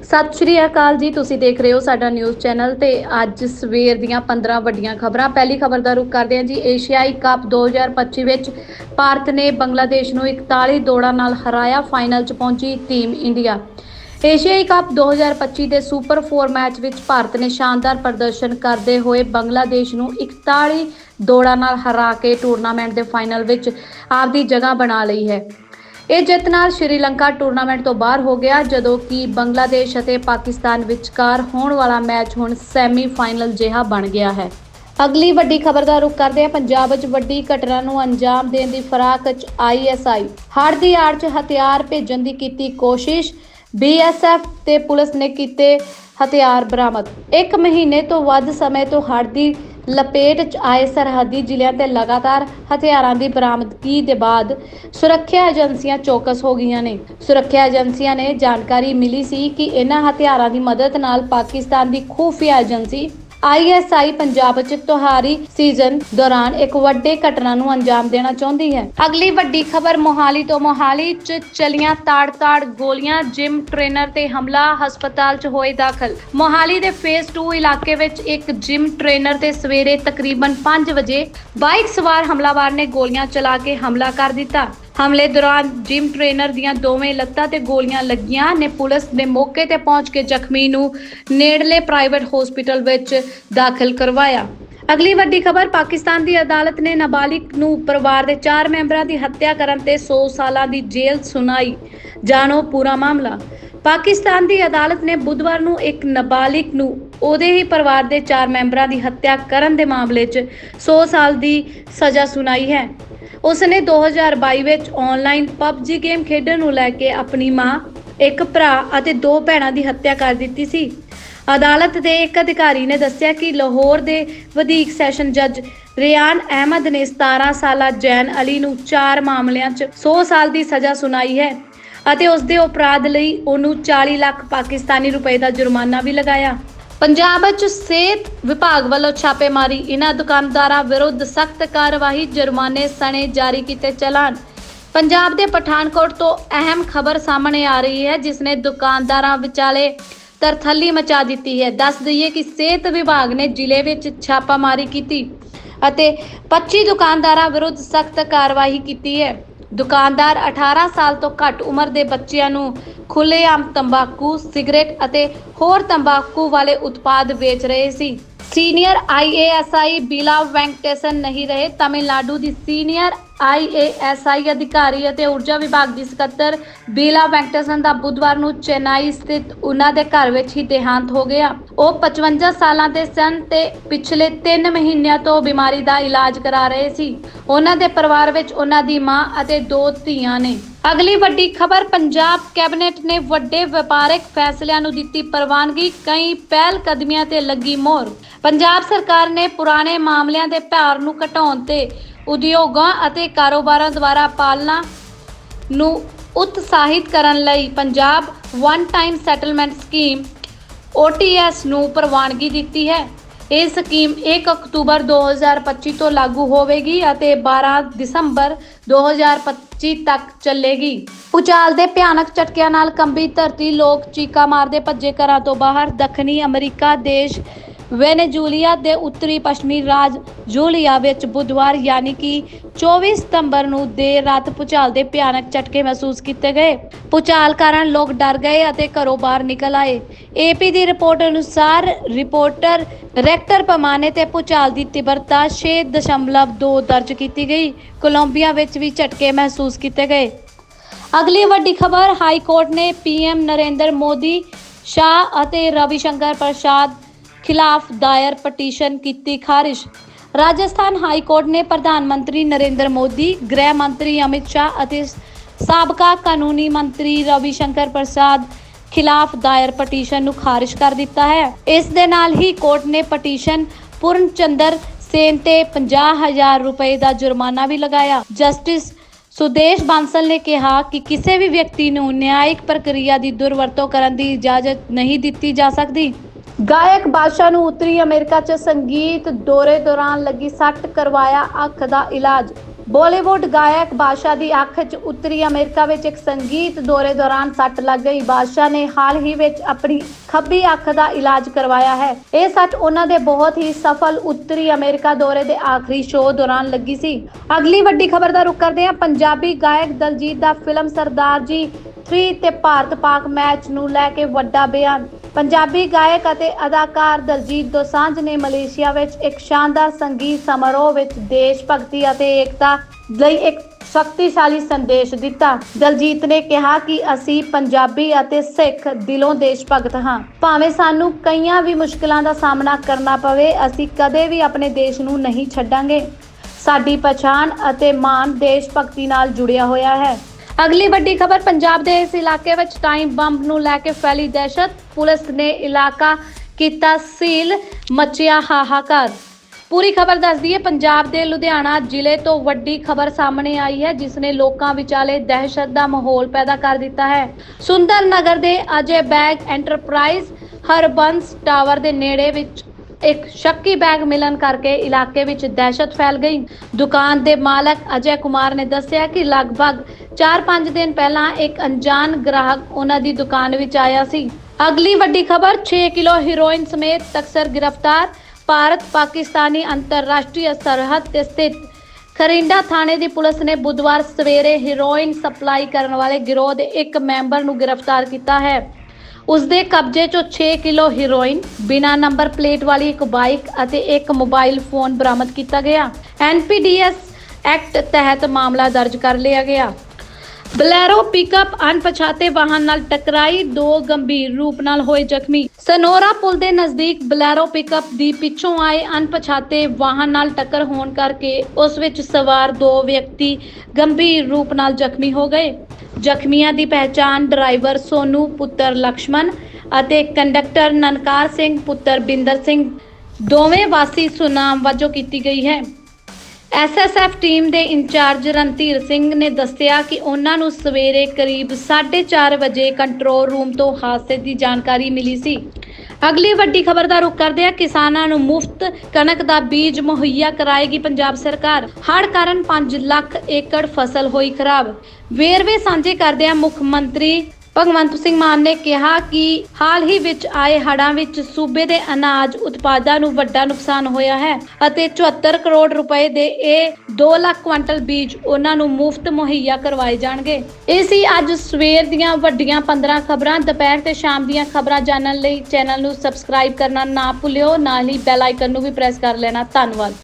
ਸਤਿ ਸ਼੍ਰੀ ਅਕਾਲ ਜੀ, ਤੁਸੀਂ ਦੇਖ ਰਹੇ ਹੋ ਸਾਡਾ ਨਿਊਜ਼ ਚੈਨਲ ਤੇ ਅੱਜ ਸਵੇਰ ਦੀਆਂ 15 ਵੱਡੀਆਂ ਖਬਰਾਂ। ਪਹਿਲੀ ਖਬਰ ਦਾ ਰੁਖ ਕਰਦੇ ਹਾਂ ਜੀ, ਏਸ਼ੀਆਈ ਕੱਪ 2025 ਵਿੱਚ ਭਾਰਤ ਨੇ ਬੰਗਲਾਦੇਸ਼ ਨੂੰ 41 ਦੌੜਾਂ ਨਾਲ ਹਰਾਇਆ, ਫਾਈਨਲ 'ਚ ਪਹੁੰਚੀ ਟੀਮ ਇੰਡੀਆ। ਏਸ਼ੀਆਈ ਕੱਪ 2025 ਦੇ ਸੁਪਰ 4 ਮੈਚ ਵਿੱਚ ਭਾਰਤ ਨੇ ਸ਼ਾਨਦਾਰ ਪ੍ਰਦਰਸ਼ਨ ਕਰਦੇ ਹੋਏ ਬੰਗਲਾਦੇਸ਼ ਨੂੰ 41 ਦੌੜਾਂ ਨਾਲ ਹਰਾ ਕੇ ਟੂਰਨਾਮੈਂਟ ਦੇ ਫਾਈਨਲ ਵਿੱਚ ਆਪਦੀ ਜਗ੍ਹਾ ਬਣਾ ਲਈ ਹੈ। ਇਹ ਜਿੱਤ ਨਾਲ ਸ਼੍ਰੀਲੰਕਾ ਟੂਰਨਾਮੈਂਟ ਤੋਂ ਬਾਹਰ ਹੋ ਗਿਆ, ਜਦੋਂ ਕਿ ਬੰਗਲਾਦੇਸ਼ ਅਤੇ ਪਾਕਿਸਤਾਨ ਵਿਚਕਾਰ ਹੋਣ ਵਾਲਾ ਮੈਚ ਹੁਣ ਸੈਮੀ-ਫਾਈਨਲ ਜਿਹਾ ਬਣ ਗਿਆ ਹੈ। ਅਗਲੀ ਵੱਡੀ ਖਬਰ ਦਾ ਰੁਖ ਕਰਦੇ ਹਾਂ। ਪੰਜਾਬ ਵਿੱਚ ਵੱਡੀ ਘਟਨਾ ਨੂੰ ਅੰਜਾਮ ਦੇਣ ਦੀ ਫਰਾਕ ਵਿੱਚ ਆਈਐਸਆਈ ਹੜ੍ਹ ਦੀ ਆੜ 'ਚ ਹਥਿਆਰ ਭੇਜਣ ਦੀ ਕੀਤੀ ਕੋਸ਼ਿਸ਼। ਬੀਐਸਐਫ ਤੇ ਪੁਲਿਸ ਨੇ ਕੀਤੇ ਹਥਿਆਰ ਬਰਾਮਦ। ਇੱਕ ਮਹੀਨੇ ਤੋਂ ਵੱਧ ਸਮੇਂ ਤੋਂ ਹੜ੍ਹ ਦੀ ਲਪੇਟ 'ਚ ਆਏ ਸਰਹੱਦੀ ਜ਼ਿਲ੍ਹਿਆਂ ਤੇ ਲਗਾਤਾਰ ਹਥਿਆਰਾਂ ਦੀ ਬਰਾਮਦਗੀ ਦੇ ਬਾਅਦ ਸੁਰੱਖਿਆ ਏਜੰਸੀਆਂ ਚੌਕਸ ਹੋ ਗਈਆਂ ਨੇ। ਸੁਰੱਖਿਆ ਏਜੰਸੀਆਂ ਨੇ ਜਾਣਕਾਰੀ ਮਿਲੀ ਸੀ ਕਿ ਇਹਨਾਂ ਹਥਿਆਰਾਂ ਦੀ ਮਦਦ ਨਾਲ ਪਾਕਿਸਤਾਨ ਦੀ ਖੂਫੀਆ ਏਜੰਸੀ ਆਈਐਸਆਈ ਪੰਜਾਬ 'ਚ ਤੁਹਾਰੀ ਸੀਜ਼ਨ ਦੌਰਾਨ ਇੱਕ ਵੱਡੇ ਘਟਨਾ ਨੂੰ ਅੰਜਾਮ ਦੇਣਾ ਚਾਹੁੰਦੀ ਹੈ। ਅਗਲੀ ਵੱਡੀ ਖਬਰ ਮੋਹਾਲੀ ਤੋਂ। ਮੋਹਾਲੀ 'ਚ ਚਲੀਆਂ ਤਾੜ-ਤਾੜ ਗੋਲੀਆਂ, ਜਿਮ ਟ੍ਰੇਨਰ ਤੇ ਹਮਲਾ, ਹਸਪਤਾਲ 'ਚ ਹੋਏ ਦਾਖਲ। ਮੋਹਾਲੀ ਦੇ ਫੇਸ 2 ਇਲਾਕੇ ਵਿੱਚ ਇੱਕ ਜਿਮ ਟ੍ਰੇਨਰ ਤੇ ਸਵੇਰੇ ਤਕਰੀਬਨ 5 ਵਜੇ ਬਾਈਕ ਸਵਾਰ ਹਮਲਾਵਰ ਨੇ ਗੋਲੀਆਂ ਚਲਾ ਕੇ ਹਮਲਾ ਕਰ ਦਿੱਤਾ। ਹਮਲੇ ਦੌਰਾਨ ਜਿਮ ਟ੍ਰੇਨਰ ਦੀਆਂ ਦੋਵੇਂ ਲੱਤਾਂ ਤੇ ਗੋਲੀਆਂ ਲੱਗੀਆਂ ਨੇ। ਪੁਲਿਸ ਨੇ ਮੌਕੇ ਤੇ ਪਹੁੰਚ ਕੇ ਜ਼ਖਮੀ ਨੂੰ ਨੇੜਲੇ ਪ੍ਰਾਈਵੇਟ ਹਸਪੀਟਲ ਵਿੱਚ ਦਾਖਲ ਕਰਵਾਇਆ। ਅਗਲੀ ਵੱਡੀ ਖਬਰ, ਪਾਕਿਸਤਾਨ ਦੀ ਅਦਾਲਤ ਨੇ ਨਾਬਾਲਿਗ ਨੂੰ ਪਰਿਵਾਰ ਦੇ 4 ਮੈਂਬਰਾਂ ਦੀ ਹੱਤਿਆ ਕਰਨ ਤੇ 100 ਸਾਲਾਂ ਦੀ ਜੇਲ੍ਹ ਸੁਣਾਈ। ਜਾਣੋ ਪੂਰਾ ਮਾਮਲਾ। ਪਾਕਿਸਤਾਨ ਦੀ ਅਦਾਲਤ ਨੇ ਬੁੱਧਵਾਰ ਨੂੰ ਇੱਕ ਨਾਬਾਲਿਗ ਨੂੰ ਉਹਦੇ ਹੀ ਪਰਿਵਾਰ ਦੇ 4 ਮੈਂਬਰਾਂ ਦੀ ਹੱਤਿਆ ਕਰਨ ਦੇ ਮਾਮਲੇ 'ਚ 100 ਸਾਲ ਦੀ ਸਜ਼ਾ ਸੁਣਾਈ ਹੈ। ਉਸ ਨੇ 2022 ਵਿੱਚ ਆਨਲਾਈਨ PUBG ਗੇਮ ਖੇਡਣ ਨੂੰ ਲੈ ਕੇ ਆਪਣੀ ਮਾਂ, ਇੱਕ ਭਰਾ ਅਤੇ ਦੋ ਭੈਣਾਂ ਦੀ ਹੱਤਿਆ ਕਰ ਦਿੱਤੀ ਸੀ। ਅਦਾਲਤ ਦੇ ਇੱਕ ਅਧਿਕਾਰੀ ਨੇ ਦੱਸਿਆ ਕਿ ਲਾਹੌਰ ਦੇ ਵਧੀਕ ਸੈਸ਼ਨ ਜੱਜ ਰਿਆਨ ਅਹਿਮਦ ਨੇ 17 ਸਾਲਾ ਜੈਨ ਅਲੀ ਨੂੰ 4 ਮਾਮਲਿਆਂ 'ਚ 100 ਸਾਲ ਦੀ ਸਜ਼ਾ ਸੁਣਾਈ ਹੈ ਅਤੇ ਉਸ ਦੇ ਅਪਰਾਧ ਲਈ ਉਹਨੂੰ 40 ਲੱਖ ਪਾਕਿਸਤਾਨੀ ਰੁਪਏ ਦਾ ਜੁਰਮਾਨਾ ਵੀ ਲਗਾਇਆ। ਪੰਜਾਬ ਵਿੱਚ ਸਿਹਤ ਵਿਭਾਗ ਵੱਲੋਂ ਛਾਪੇਮਾਰੀ, ਇਹਨਾਂ ਦੁਕਾਨਦਾਰਾਂ ਵਿਰੁੱਧ ਸਖਤ ਕਾਰਵਾਈ, ਜੁਰਮਾਨੇ ਸਣੇ ਜਾਰੀ ਕੀਤੇ ਚਲਾਨ। ਪੰਜਾਬ ਦੇ ਪਠਾਨਕੋਟ ਤੋਂ ਅਹਿਮ ਖਬਰ ਸਾਹਮਣੇ ਆ ਰਹੀ ਹੈ ਜਿਸ ਨੇ ਦੁਕਾਨਦਾਰਾਂ ਵਿਚਾਲੇ ਤਰਥੱਲੀ ਮਚਾ ਦਿੱਤੀ ਹੈ। ਦੱਸ ਦਈਏ ਕਿ ਸਿਹਤ ਵਿਭਾਗ ਨੇ ਜ਼ਿਲ੍ਹੇ ਵਿੱਚ ਛਾਪਾਮਾਰੀ ਕੀਤੀ ਅਤੇ 25 ਦੁਕਾਨਦਾਰਾਂ ਵਿਰੁੱਧ ਸਖਤ ਕਾਰਵਾਈ ਕੀਤੀ ਹੈ। ਦੁਕਾਨਦਾਰ 18 ਸਾਲ ਤੋਂ ਘੱਟ ਉਮਰ ਦੇ ਬੱਚਿਆਂ ਨੂੰ ਖੁੱਲ੍ਹੇਆਮ ਤੰਬਾਕੂ, ਸਿਗਰਟ ਅਤੇ ਹੋਰ ਤੰਬਾਕੂ ਵਾਲੇ ਉਤਪਾਦ ਵੇਚ ਰਹੇ ਸੀ। ਸੀਨੀਅਰ ਆਈਏਐਸਆਈ ਬੀਲਾ ਵੈਂਕਟੇਸਨ ਨਹੀਂ ਰਹੇ, ਤਾਮਿਲਨਾਡੂ ਦੀ ਸੀਨੀਅਰ ਆਈਏਐਸਆਈ ਅਧਿਕਾਰੀ ਅਤੇ ਊਰਜਾ ਵਿਭਾਗ ਦੀ ਸਕੱਤਰ ਬੀਲਾ ਵੈਂਕਟੇਸਨ ਦਾ ਬੁੱਧਵਾਰ ਨੂੰ ਚੇਨਈ ਸਥਿਤ ਉਹਨਾਂ ਦੇ ਘਰ ਵਿੱਚ ਹੀ ਦੇਹਾਂਤ ਹੋ ਗਿਆ। ਉਹ 55 ਸਾਲਾਂ ਦੇ ਸਨ ਤੇ ਪਿਛਲੇ 3 ਮਹੀਨਿਆਂ ਤੋਂ ਬਿਮਾਰੀ ਦਾ ਇਲਾਜ ਕਰਾ ਰਹੇ ਸੀ। ਉਹਨਾਂ ਦੇ ਪਰਿਵਾਰ ਵਿੱਚ ਉਹਨਾਂ ਦੀ ਮਾਂ ਅਤੇ ਦੋ ਧੀਆਂ ਨੇ। ਅਗਲੀ ਵੱਡੀ ਖਬਰ, ਪੰਜਾਬ ਕੈਬਨਿਟ ਨੇ ਵੱਡੇ ਵਪਾਰਕ ਫੈਸਲਿਆਂ ਨੂੰ ਦਿੱਤੀ ਪ੍ਰਵਾਨਗੀ, ਕਈ ਪਹਿਲ ਕਦਮੀਆਂ ਤੇ ਲੱਗੀ ਮੋਹਰ। ਪੰਜਾਬ ਸਰਕਾਰ ਨੇ ਪੁਰਾਣੇ ਮਾਮਲਿਆਂ ਦੇ ਭਾਰ ਨੂੰ ਘਟਾਉਣ ਤੇ ਉਦਯੋਗਾਂ ਅਤੇ ਕਾਰੋਬਾਰਾਂ ਦੁਆਰਾ ਪਾਲਣਾ ਨੂੰ ਉਤਸ਼ਾਹਿਤ ਕਰਨ ਲਈ Punjab one time settlement scheme OTS ਨੂੰ ਪ੍ਰਵਾਨਗੀ ਦਿੱਤੀ ਹੈ। ਇਹ ਸਕੀਮ 1 ਅਕਤੂਬਰ 2025 ਤੋਂ ਲਾਗੂ ਹੋਵੇਗੀ ਅਤੇ 12 ਦਸੰਬਰ 2025 ਤੱਕ ਚੱਲੇਗੀ। ਭੂਚਾਲ ਦੇ ਭਿਆਨਕ ਝਟਕਿਆਂ ਨਾਲ ਕੰਬੀ ਧਰਤੀ ਲੋਕ ਚੀਕਾ ਮਾਰਦੇ ਭੱਜੇ ਘਰਾਂ ਤੋਂ ਬਾਹਰ। ਦੱਖਣੀ ਅਮਰੀਕਾ ਦੇਸ਼ ਵੈਨੇਜ਼ੂਲੀਆ ਦੇ ਉੱਤਰੀ ਪੱਛਮੀ ਰਾਜ ਜੂਲੀਆ ਵਿੱਚ ਬੁੱਧਵਾਰ ਯਾਨੀ ਕਿ 24 ਸਤੰਬਰ ਨੂੰ ਦੇਰ ਰਾਤ ਭੂਚਾਲ ਦੇ ਭਿਆਨਕ ਝਟਕੇ ਮਹਿਸੂਸ ਕੀਤੇ ਗਏ। ਭੂਚਾਲ ਕਾਰਨ ਲੋਕ ਡਰ ਗਏ ਅਤੇ ਘਰੋਂ ਬਾਹਰ ਨਿਕਲ ਆਏ। ਏਪੀ ਦੀ ਰਿਪੋਰਟ ਅਨੁਸਾਰ ਰਿਪੋਰਟਰ ਰੈਕਟਰ ਪੈਮਾਨੇ ਤੇ ਭੂਚਾਲ ਦੀ ਤੀਬਰਤਾ 6.2 ਦਰਜ ਕੀਤੀ ਗਈ। ਕੋਲੰਬੀਆ ਵਿੱਚ ਵੀ ਝਟਕੇ ਮਹਿਸੂਸ ਕੀਤੇ ਗਏ। ਅਗਲੀ ਵੱਡੀ ਖਬਰ ਹਾਈ ਕੋਰਟ ਨੇ ਪੀਐਮ ਨਰਿੰਦਰ ਮੋਦੀ, ਸ਼ਾਹ ਅਤੇ ਰਵੀ ਸ਼ੰਕਰ ਪ੍ਰਸਾਦ ਖਿਲਾਫ ਦਾਇਰ ਪਟੀਸ਼ਨ ਕੀਤੀ ਖਾਰਿਜ। ਰਾਜਸਥਾਨ ਹਾਈ ਕੋਰਟ ਨੇ ਪ੍ਰਧਾਨ ਮੰਤਰੀ ਨਰਿੰਦਰ ਮੋਦੀ, ਗ੍ਰਹਿ ਮੰਤਰੀ ਅਮਿਤ ਸ਼ਾਹ ਅਤੇ ਸਾਬਕਾ ਕਾਨੂੰਨੀ ਮੰਤਰੀ ਰਵੀ ਸ਼ੰਕਰ ਪ੍ਰਸਾਦ ਖਿਲਾਫ ਦਾਇਰ ਪਟੀਸ਼ਨ ਨੂੰ ਖਾਰਿਜ ਕਰ ਦਿੱਤਾ ਹੈ। ਇਸ ਦੇ ਨਾਲ ਹੀ ਕੋਰਟ ਨੇ ਪਟੀਸ਼ਨ ਪੂਰਨ ਚੰਦਰ ਸੇਨ ਤੇ 50000 ਰੁਪਏ ਦਾ ਜੁਰਮਾਨਾ ਵੀ ਲਗਾਇਆ। ਜਸਟਿਸ ਸੁਦੇਸ਼ ਬਾਂਸਲ ਨੇ ਕਿਹਾ ਕਿ ਕਿਸੇ ਵੀ ਵਿਅਕਤੀ ਨੂੰ ਨਿਆਇਕ ਪ੍ਰਕਿਰਿਆ ਦੀ ਦੁਰਵਰਤੋਂ ਕਰਨ ਦੀ ਇਜਾਜ਼ਤ ਨਹੀਂ ਦਿੱਤੀ ਜਾ ਸਕਦੀ। ਗਾਇਕ ਬਾਦਸ਼ਾਹ ਨੂੰ ਉੱਤਰੀ ਅਮਰੀਕਾ 'ਚ ਸੰਗੀਤ ਦੌਰੇ ਦੌਰਾਨ ਲੱਗੀ ਸੱਟ, ਕਰਵਾਇਆ ਅੱਖ ਦਾ ਇਲਾਜ। ਬਾਲੀਵੁੱਡ ਗਾਇਕ ਬਾਦਸ਼ਾਹ ਦੀ ਅੱਖ 'ਚ ਉੱਤਰੀ ਅਮਰੀਕਾ ਵਿੱਚ ਇੱਕ ਸੰਗੀਤ ਦੌਰੇ ਦੌਰਾਨ ਸੱਟ ਲੱਗ ਗਈ। ਬਾਦਸ਼ਾਹ ਨੇ ਹਾਲ ਹੀ ਵਿੱਚ ਆਪਣੀ ਖੱਬੀ ਅੱਖ ਦਾ ਇਲਾਜ ਕਰਵਾਇਆ ਹੈ। ਇਹ ਸੱਟ ਉਹਨਾਂ ਦੇ ਬਹੁਤ ਹੀ ਸਫਲ ਉੱਤਰੀ ਅਮਰੀਕਾ ਦੌਰੇ ਦੇ ਆਖਰੀ ਸ਼ੋਅ ਦੌਰਾਨ ਲੱਗੀ ਸੀ। ਅਗਲੀ ਵੱਡੀ ਖਬਰ ਦਾ ਰੁਖ ਕਰਦੇ ਹਾਂ। ਪੰਜਾਬੀ ਗਾਇਕ ਦਲਜੀਤ ਦਾ ਫਿਲਮ ਸਰਦਾਰ ਜੀ 3 ਤੇ ਭਾਰਤ ਪਾਕ ਮੈਚ ਨੂੰ ਲੈ ਕੇ ਵੱਡਾ ਬਿਆਨ। ਪੰਜਾਬੀ ਗਾਇਕ ਅਤੇ ਅਦਾਕਾਰ ਦਲਜੀਤ ਦੋਸਾਂਝ ਨੇ ਮਲੇਸ਼ੀਆ ਵਿੱਚ ਇੱਕ ਸ਼ਾਨਦਾਰ ਸੰਗੀਤ ਸਮਾਰੋਹ ਵਿੱਚ ਦੇਸ਼ ਭਗਤੀ ਅਤੇ ਏਕਤਾ ਲਈ ਇੱਕ ਸ਼ਕਤੀਸ਼ਾਲੀ ਸੰਦੇਸ਼ ਦਿੱਤਾ। ਦਲਜੀਤ ਨੇ ਕਿਹਾ ਕਿ ਅਸੀਂ ਪੰਜਾਬੀ ਅਤੇ ਸਿੱਖ ਦਿਲੋਂ ਦੇਸ਼ ਭਗਤ ਹਾਂ। ਭਾਵੇਂ ਸਾਨੂੰ ਕਈਆਂ ਵੀ ਮੁਸ਼ਕਲਾਂ ਦਾ ਸਾਹਮਣਾ ਕਰਨਾ ਪਵੇ, ਅਸੀਂ ਕਦੇ ਵੀ ਆਪਣੇ ਦੇਸ਼ ਨੂੰ ਨਹੀਂ ਛੱਡਾਂਗੇ। ਸਾਡੀ ਪਛਾਣ ਅਤੇ ਮਾਣ ਦੇਸ਼ ਭਗਤੀ ਨਾਲ ਜੁੜਿਆ ਹੋਇਆ ਹੈ। ਅਗਲੀ ਵੱਡੀ ਖਬਰ, ਪੰਜਾਬ ਦੇ ਇਸ ਇਲਾਕੇ ਵਿੱਚ ਟਾਈਮ ਬੰਬ ਨੂੰ ਲੈ ਕੇ ਫੈਲੀ ਦਹਿਸ਼ਤ। ਪੁਲਿਸ ਨੇ ਇਲਾਕਾ ਕੀਤਾ ਸੀਲ, ਮਚਿਆ ਹਾਹਾਕਾਰ। ਪੂਰੀ ਖਬਰ ਦੱਸਦੀ ਹੈ ਪੰਜਾਬ ਦੇ ਲੁਧਿਆਣਾ ਜ਼ਿਲ੍ਹੇ ਤੋਂ ਵੱਡੀ ਖਬਰ ਸਾਹਮਣੇ ਆਈ ਹੈ, ਜਿਸ ਨੇ ਲੋਕਾਂ ਵਿਚਾਲੇ ਦਹਿਸ਼ਤ ਦਾ ਮਾਹੌਲ ਪੈਦਾ ਕਰ ਦਿੱਤਾ ਹੈ। ਸੁੰਦਰ ਨਗਰ ਦੇ Ajay bag enterprise Harbans tower ਦੇ ਨੇੜੇ ਵਿੱਚ ਇੱਕ ਸ਼ੱਕੀ ਬੈਗ ਮਿਲਣ ਕਰਕੇ ਇਲਾਕੇ ਵਿੱਚ ਦਹਿਸ਼ਤ ਫੈਲ ਗਈ। ਦੁਕਾਨ ਦੇ ਮਾਲਕ ਅਜੇ ਕੁਮਾਰ ਨੇ ਦੱਸਿਆ ਕਿ ਲਗਭਗ 4-5 ਦਿਨ ਪਹਿਲਾਂ ਇੱਕ ਅਣਜਾਣ ਗ੍ਰਾਹਕ ਉਹਨਾਂ ਦੀ ਦੁਕਾਨ ਵਿੱਚ ਆਇਆ ਸੀ। ਅਗਲੀ ਵੱਡੀ ਖਬਰ 6 ਕਿਲੋ ਹੀਰੋਇਨ ਸਮੇਤ ਤਕਸਰ ਗ੍ਰਿਫਤਾਰ, ਭਾਰਤ ਪਾਕਿਸਤਾਨੀ ਅੰਤਰਰਾਸ਼ਟਰੀ ਸਰਹੱਦ ਤੇ ਸਥਿਤ ਖਰਿੰਡਾ ਥਾਣੇ ਦੀ ਪੁਲਿਸ ਨੇ ਬੁੱਧਵਾਰ ਸਵੇਰੇ ਹੀਰੋਇਨ ਸਪਲਾਈ ਕਰਨ ਵਾਲੇ ਗਿਰੋਹ ਦੇ ਇੱਕ ਮੈਂਬਰ ਨੂੰ ਗ੍ਰਿਫਤਾਰ ਕੀਤਾ ਹੈ। ਉਸ ਦੇ ਕਬਜ਼ੇ 'ਚੋਂ 6 ਕਿਲੋ ਹੈਰੋਇਨ, ਬਿਨਾਂ ਨੰਬਰ ਪਲੇਟ ਵਾਲੀ ਇੱਕ ਬਾਈਕ ਅਤੇ ਇੱਕ ਮੋਬਾਈਲ ਫੋਨ ਬਰਾਮਦ ਕੀਤਾ ਗਿਆ। ਐਨਪੀਡੀਐਸ ਐਕਟ ਤਹਿਤ ਮਾਮਲਾ ਦਰਜ ਕਰ ਲਿਆ ਗਿਆ। ਬਲੈਰੋ ਪਿਕਅਪ ਅਣਪਛਾਤੇ ਵਾਹਨ ਨਾਲ ਟਕਰਾਈ ਦੋ ਗੰਭੀਰ ਰੂਪ ਨਾਲ ਹੋਏ ਜ਼ਖਮੀ। ਸਨੋਰਾ ਪੁਲ ਦੇ ਨਜ਼ਦੀਕ ਬਲੈਰੋ ਪਿਕਅਪ ਦੀ ਪਿੱਛੋਂ ਆਏ ਅਣਪਛਾਤੇ ਵਾਹਨ ਨਾਲ ਟੱਕਰ ਹੋਣ ਕਰਕੇ ਉਸ ਵਿੱਚ ਸਵਾਰ ਦੋ ਵਿਅਕਤੀ ਗੰਭੀਰ ਰੂਪ ਨਾਲ ਜ਼ਖਮੀ ਹੋ ਗਏ। ਜ਼ਖਮੀਆਂ ਦੀ ਪਹਿਚਾਣ ਡਰਾਈਵਰ ਸੋਨੂ, ਪੁੱਤਰ ਲਕਸ਼ਮਣ ਅਤੇ ਕੰਡਕਟਰ ਨਨਕਾਰ ਸਿੰਘ, ਪੁੱਤਰ ਬਿੰਦਰ ਸਿੰਘ। ਦੋਵੇਂ ਵਾਸੀ ਸੁਨਾਮ ਵਜੋਂ ਕੀਤੀ ਗਈ ਹੈ। ਐਸਐਸਐਫ ਟੀਮ ਦੇ ਇੰਚਾਰਜ ਰਣਧੀਰ ਸਿੰਘ ਨੇ ਦੱਸਿਆ ਕਿ ਉਹਨਾਂ ਨੂੰ ਸਵੇਰੇ ਕਰੀਬ 4:30 ਵਜੇ ਕੰਟਰੋਲ ਰੂਮ ਤੋਂ ਹਾਦਸੇ ਦੀ ਜਾਣਕਾਰੀ ਮਿਲੀ ਸੀ। ਅਗਲੀ ਵੱਡੀ ਖਬਰ ਦਾ ਰੁਖ ਕਰਦੇ ਹਾਂ। ਕਿਸਾਨਾਂ ਨੂੰ ਮੁਫਤ ਕਣਕ ਦਾ ਬੀਜ ਮੁਹੱਈਆ ਕਰਾਏਗੀ ਪੰਜਾਬ ਸਰਕਾਰ। ਹੜ੍ਹ ਕਾਰਨ 5 ਲੱਖ ਏਕੜ ਫਸਲ ਹੋਈ ਖਰਾਬ। ਵੇਰਵੇ ਸਾਂਝੇ ਕਰਦੇ ਹਾਂ ਮੁੱਖ ਮੰਤਰੀ ਭਗਵੰਤ ਸਿੰਘ ਮਾਨ ਨੇ ਕਿਹਾ ਕਿ ਹਾਲ ਹੀ ਵਿੱਚ ਆਏ ਹੜ੍ਹਾਂ ਵਿੱਚ ਸੂਬੇ ਦੇ ਅਨਾਜ ਉਤਪਾਦਾਂ ਨੂੰ ਵੱਡਾ ਨੁਕਸਾਨ ਹੋਇਆ ਹੈ ਅਤੇ 74 ਕਰੋੜ ਰੁਪਏ ਦੇ ਇਹ 2 ਲੱਖ ਕੁਇੰਟਲ ਬੀਜ ਉਹਨਾਂ ਨੂੰ ਮੁਫਤ ਮੁਹੱਈਆ ਕਰਵਾਏ ਜਾਣਗੇ। ਇਹ ਸੀ ਅੱਜ ਸਵੇਰ ਦੀਆਂ ਵੱਡੀਆਂ 15 ਖਬਰਾਂ। ਦੁਪਹਿਰ ਤੇ ਸ਼ਾਮ ਦੀਆਂ ਖਬਰਾਂ ਜਾਣਨ ਲਈ ਚੈਨਲ ਨੂੰ ਸਬਸਕ੍ਰਾਈਬ ਕਰਨਾ ਨਾ ਭੁੱਲਿਓ। ਨਾਲ ਹੀ ਬੈਲ ਆਈਕਨ ਨੂੰ ਵੀ ਪ੍ਰੈਸ ਕਰ ਲੈਣਾ। ਧੰਨਵਾਦ।